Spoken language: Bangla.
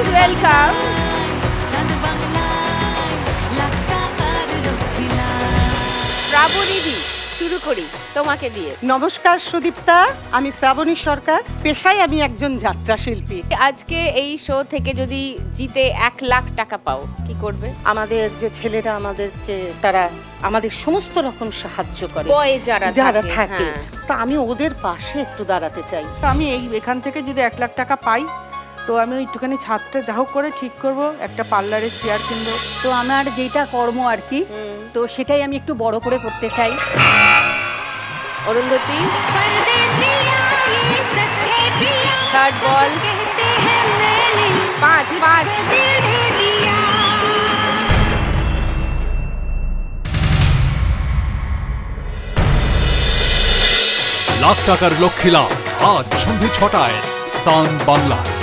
প্লিজ ওয়েলকাম শ্রাবণীদি শুরু করি তোমাকে দিয়ে। নমস্কার সুদীপ্তা আমি শ্রাবণী সরকার পেশায় আমি একজন যাত্রা শিল্পী। আজকে এই শো থেকে যদি জিতে এক লাখ টাকা পাও কি করবে? আমাদের যে ছেলেরা আমাদেরকে তারা আমাদের সমস্ত রকম সাহায্য করে। বয়ে যারা যারা থাকে, থাকে। হ্যাঁ। তা আমি ওদের পাশে একটু দাঁড়াতে চাই। তো আমি এই এখান থেকে যদি এক লাখ টাকা পাই তো আমি একটুখানি ছাদটা যা হোক করে ঠিক করব একটা পার্লারের চেয়ার কিনবো। তো আমার যেটা কর্ম আর কি তো সেটাই আমি একটু বড় করে করতে চাই। অরুন্ধতী। Third ball. পাঁচ পাঁচ। লাখ টাকার লক্ষ্মী লাভ আজ সন্ধে ছটায় সান বাংলায়।